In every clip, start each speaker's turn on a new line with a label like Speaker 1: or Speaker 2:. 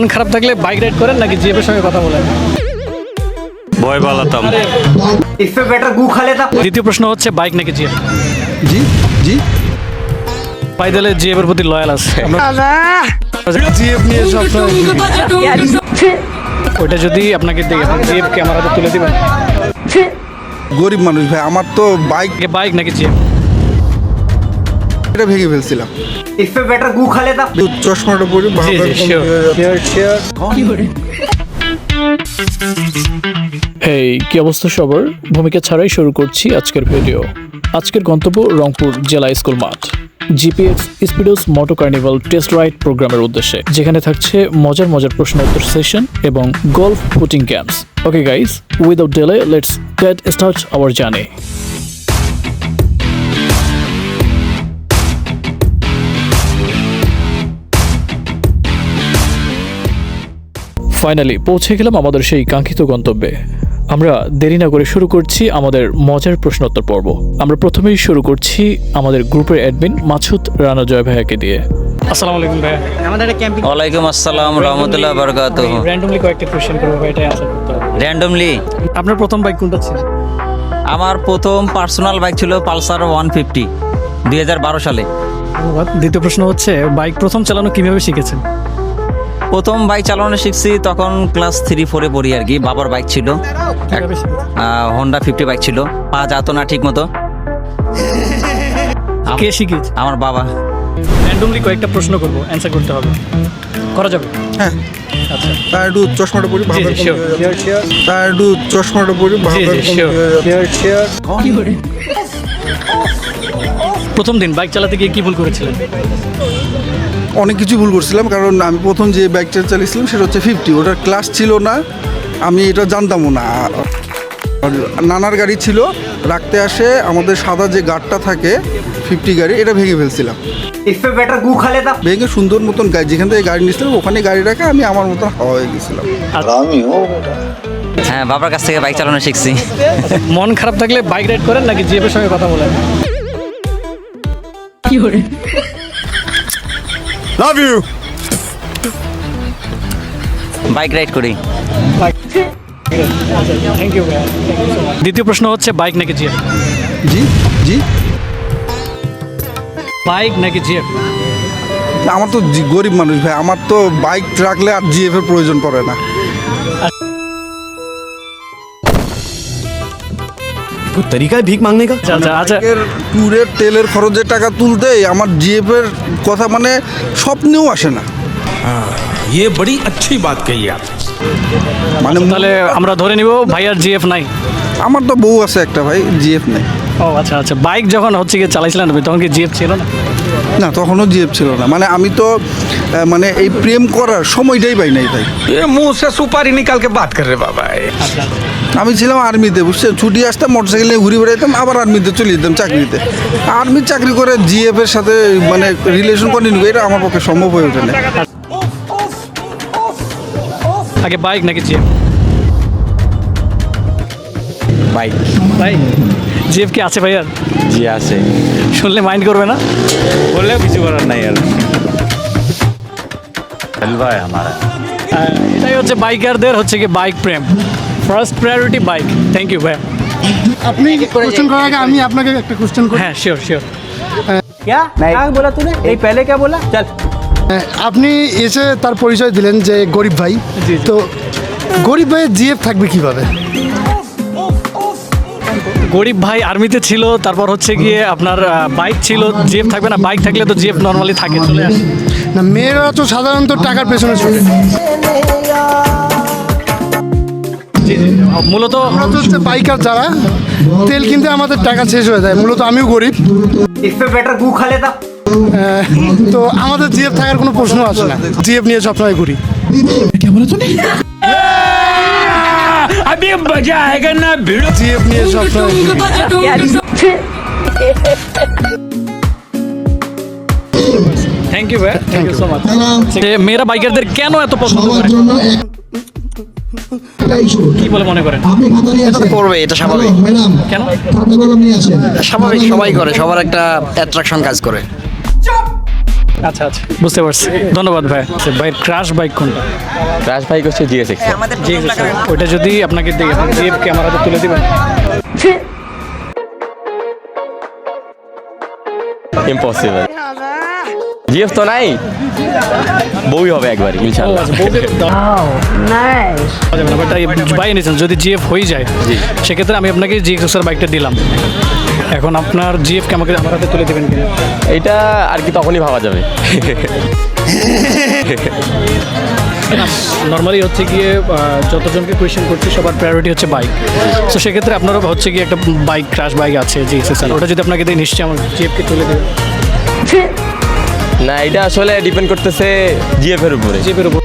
Speaker 1: মন খারাপ থাকলে বাইক রাইড করেন নাকি জিএফের সঙ্গে কথা বলেন
Speaker 2: ভয় পালাতাম
Speaker 3: इससे बेटर गू खा लेता
Speaker 1: দ্বিতীয় প্রশ্ন হচ্ছে বাইক নাকি জিএফ
Speaker 4: জি জি
Speaker 1: পাই দিলে জিএফের প্রতি লয়াল আছে আমরা-
Speaker 4: জিএফ নিয়ে সবসময়
Speaker 1: ওইটা যদি আপনাকে দেখে জিএফ কে আমার হাতে তুলে দিবেন
Speaker 4: গরিব মানুষ ভাই আমার তো বাইক
Speaker 1: আগে বাইক নাকি জিএফ
Speaker 4: এটা ভেঙে ফেলছিলাম
Speaker 3: इससे बेटर गू खा लेता
Speaker 4: চশমাটা পরে
Speaker 1: জি
Speaker 4: ভাবলাম
Speaker 1: জি শিওর এই কি অবস্থা সবার ভূমিকা ছাড়াই শুরু করছি আজকের ভিডিও আজকের গন্তব্য রংপুর জেলা স্কুল মাঠ GPX স্পিডোস moto carnival test ride প্রোগ্রামের উদ্দেশ্যে যেখানে থাকছে মজার মজার প্রশ্ন উত্তর সেশন এবং golf putting camps okay guys without delay let's get start our journey finally পৌঁছে গেলাম আমাদের সেই কাঙ্ক্ষিত গন্তব্যে। আমরা দেরি না করে শুরু করছি আমাদের মজার প্রশ্নোত্তর পর্ব। আমরা প্রথমেই শুরু করছি আমাদের গ্রুপের অ্যাডমিন মাছুদ রানা জয় ভাইয়াকে দিয়ে। আসসালামু আলাইকুম ভাইয়া।
Speaker 3: আমাদের ক্যাম্পিং
Speaker 5: ওয়ালাইকুম আসসালাম রহমতুল্লাহ বরকাত
Speaker 1: র্যান্ডমলি কয়েকটা কোশ্চেন করব ভাই এটাই আনসার করতে
Speaker 5: র্যান্ডমলি
Speaker 1: আপনার প্রথম বাইক কোনটা ছিল?
Speaker 5: আমার প্রথম পার্সোনাল বাইক ছিল পালসার ওয়ান ফিফটি দুই সালে।
Speaker 1: ধন্যবাদ। দ্বিতীয় প্রশ্ন হচ্ছে বাইক প্রথম চালানো কীভাবে শিখেছেন?
Speaker 5: প্রথম বাইক চালানো শিখছি তখন ক্লাস থ্রি ফোরে পড়ি আর কি। বাবার বাইক ছিল। হন্ডা ফিফটি বাইক ছিল। পা যাতো না ঠিক মতো
Speaker 1: কে শিখিয়েছে
Speaker 5: আমার বাবা।
Speaker 1: র্যান্ডমলি কয়েকটা প্রশ্ন করব অ্যান্সার করতে হবে। করা যাবে?
Speaker 4: হ্যাঁ।
Speaker 1: আচ্ছা।
Speaker 4: একটু চশমাটা পরে
Speaker 1: জি শিওর
Speaker 4: একটু চশমাটা পরে
Speaker 1: জি, প্রথম দিন বাইক চালাতে গিয়ে কি ভুল করেছিলেন?
Speaker 4: অনেক কিছু ভুল করছিলাম কারণ আমি প্রথম যে বাইকটা চালিয়েছিলাম সেটা হচ্ছে ফিফটি ওটার ক্লাস ছিল না আমি এটা জানতামও না। নানার গাড়ি ছিল রাখতে আসে আমাদের সাদা যে গাড়টা থাকে ফিফটি গাড়ি এটা ভেঙে ফেলছিলাম। ভেঙে সুন্দর মতন গাড়ি যেখান থেকে গাড়ি নিয়েছিলাম ওখানে গাড়ি রাখে আমি আমার মতন হাওয়া হয়ে গেছিলাম।
Speaker 5: আমিও হ্যাঁ বাবার কাছ থেকে বাইক চালানো শিখছি।
Speaker 1: মন খারাপ থাকলে বাইক রাইড করেন নাকি জিএপের সঙ্গে কথা বলেন? কি করে?
Speaker 2: লাভ ইউ
Speaker 5: বাইক রাইড করি।
Speaker 1: থ্যাংক ইউ দ্বিতীয় প্রশ্ন হচ্ছে বাইক নাকি জিএফ
Speaker 4: জি জি
Speaker 1: বাইক নাকি জিএফ
Speaker 4: আমার তো গরিব মানুষ ভাই আমার তো বাইক রাখলে আর জিএফ এর প্রয়োজন পড়ে না।
Speaker 2: कोई तरीका है भीख मांगने का
Speaker 1: আচ্ছা আচ্ছা আচ্ছা
Speaker 4: এর ট্যুরের তেলের খরচের টাকা তুলতেই আমার জিএফ এর কথা মানে স্বপ্নেও আসে না
Speaker 2: ये बड़ी अच्छी बात कही आप
Speaker 4: মানে
Speaker 1: তাহলে আমরা ধরে নিব ভাইয়ার জিএফ নাই
Speaker 4: আমার তো বউ আছে একটা ভাই জিএফ নেই
Speaker 1: ও আচ্ছা আচ্ছা। বাইক যখন হচ্ছে গিয়ে চালাইছিলেন আপনি তখন কি জিএফ ছিল না?
Speaker 4: না তখনও জিএফ ছিল না। মানে আমি তো মানে এই প্রেম করার সময়টাই পাই নাই
Speaker 2: তাই। এ মুসে সুপারি নিকালকে বাদ করে
Speaker 1: বাবা
Speaker 4: আমি ছিলাম আর্মিতে বুঝছেন ছুটি আসতাম মোটরসাইকেল নিয়ে ঘুরে বেড়াইতাম আবার আর্মিতে চলে যেতাম চাকরিতে। আর্মির চাকরি করে জিএফ এর সাথে মানে রিলেশন কন্টিনিউ এটা আমার পক্ষে সম্ভব হয়ে ওঠে না।
Speaker 1: আগে বাইক নাকি জিএফ?
Speaker 6: বাইক।
Speaker 1: বাইক? জিএফ কি আছে ভাইয়ার
Speaker 6: জি আছে
Speaker 1: শুনলে মাইন্ড করবে না
Speaker 6: বললেও কিছু করার নাই আর ভাই আমার
Speaker 1: আহ, এটাই হচ্ছে বাইকারদের হচ্ছে কি bike Prem first priority bike thank you ভাই
Speaker 7: আপনি কোশ্চেন করার আগে আমি আপনাকে একটা কোশ্চেন করি
Speaker 1: হ্যাঁ শিওর শিওর
Speaker 3: क्या क्या बोला तूने नहीं पहले क्या बोला चल
Speaker 7: হ্যাঁ, আপনি এসে তার পরিচয় দিলেন যে গরিব ভাই
Speaker 1: জি, জি।
Speaker 7: তো গরিব ভাইয়ের জিএফ থাকবে কিভাবে
Speaker 1: গরিব ভাই আর্মিতে ছিল তারপর হচ্ছে গিয়ে আপনার বাইক ছিল জিএফ থাকবে না বাইক থাকলে তো জিএফ নর্মালি থাকে চলে আসে।
Speaker 7: না মেয়েরা তো সাধারণত টাকার পেছনে
Speaker 1: চলে। মূলত
Speaker 7: আমরা তো হচ্ছে বাইকার যারা তেল কিনতে আমাদের টাকা শেষ হয়ে যায় মূলত আমিও গরিব। তো আমাদের জিএফ থাকার কোনো প্রশ্ন আসে না। জিএফ নিয়ে সবসময় ঘুরি।
Speaker 2: अभी मजा आएगा ना भिड़ो
Speaker 7: জিএফ নিয়ে সবসময় ঘুরি
Speaker 1: থ্যাংক ইউ ভাই থ্যাংক ইউ সো মাচ মেয়েরা বাইকারদের কেন এত পছন্দ করে কি বলে মনে করেন
Speaker 8: করবে এটা স্বাভাবিক
Speaker 1: কেন
Speaker 8: স্বাভাবিক সবাই করে সবার একটা অ্যাট্রাকশন কাজ করে
Speaker 1: আচ্ছা আচ্ছা। বুঝতে পারছি। ধন্যবাদ ভাই। আচ্ছা, ভাইয়ের ক্রাশ বাইক কোনটা?
Speaker 6: ক্রাশ বাইক হচ্ছে জিএস এক্স
Speaker 1: জিএস ওইটা যদি আপনাকে দেখে আপনি জিএফ ক্যামেরাতে তুলে দিবেন।
Speaker 6: ইম্পসিবল জিএফ তো নাই? বউই হবে একবার ইনশাআল্লাহ।
Speaker 1: বাই নিয়েছেন যদি জিএফ হয়ে যায় সেক্ষেত্রে আমি আপনাকে এর বাইকটা দিলাম। এখন আপনার জিএফ কে আমাকে আমার হাতে তুলে দেবেন কিনা?
Speaker 6: এটা আর কি তখনই ভাবা যাবে।
Speaker 1: নর্মালি হচ্ছে গিয়ে যতজনকে কোয়েশ্চেন করছি সবার প্রায়োরিটি হচ্ছে বাইক তো সেক্ষেত্রে আপনারও হচ্ছে গিয়ে একটা বাইক ক্রাশ বাইক আছে জি। স্যার ওটা যদি আপনাকে দিই নিশ্চয়ই আমার জিএফকে তুলে দেবেন
Speaker 6: না এটা আসলে ডিপেন্ড করতেছে জিএফ এর উপরে
Speaker 1: জিএফের উপর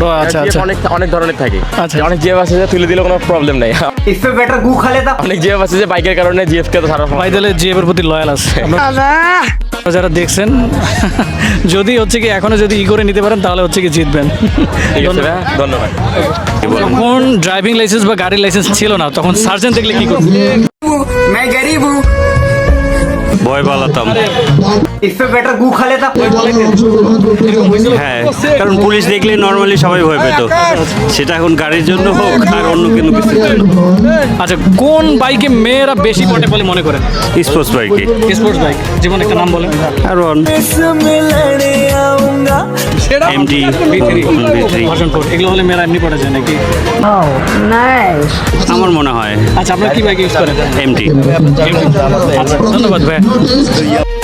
Speaker 1: ও আচ্ছা
Speaker 6: GF
Speaker 1: আচ্ছা
Speaker 6: অনেক অনেক ধরনের থাকে
Speaker 1: আচ্ছা।
Speaker 6: অনেক জিএফ আছে যে তুলে দিলে কোনো প্রবলেম নাই
Speaker 3: इस पे बेटर गू खा लेता
Speaker 6: অনেক জিএফ আছে যে বাইকের কারণে জিএফ কে তো সারা
Speaker 1: ভাই তাহলে জিএফের প্রতি লয়াল আছে আপনারা যারা দেখছেন যদি হচ্ছে কি এখনো যদি ই করে নিতে পারেন তাহলে হচ্ছে কি জিতবেন
Speaker 6: ঠিক আছে ভাইয়া, ধন্যবাদ
Speaker 1: যখন ড্রাইভিং লাইসেন্স বা গাড়ির লাইসেন্স ছিল না তখন সার্জেন্ট দেখলে কি করতেন
Speaker 3: मैं गरीब हूँ
Speaker 9: ভয় পালাতাম।
Speaker 3: ইফে
Speaker 9: হ্যাঁ কারণ পুলিশ দেখলে নর্মালি সবাই ভয় পেত। সেটা এখন গাড়ির জন্য হোক আর অন্য কোনো কিছুর
Speaker 1: আচ্ছা কোন বাইকে মেয়েরা বেশি পটে বলে মনে করে?
Speaker 9: স্পোর্টস বাইকে
Speaker 1: স্পোর্টস বাইক জীবন একটা নাম বলে। R one. মেয়েরা এমনি পড়ে যায় নাকি?
Speaker 9: আমার মনে হয়।
Speaker 1: আচ্ছা আপনার কি বাইক ইউজ করেন?
Speaker 9: এমডি
Speaker 1: আচ্ছা, ধন্যবাদ ভাই yeah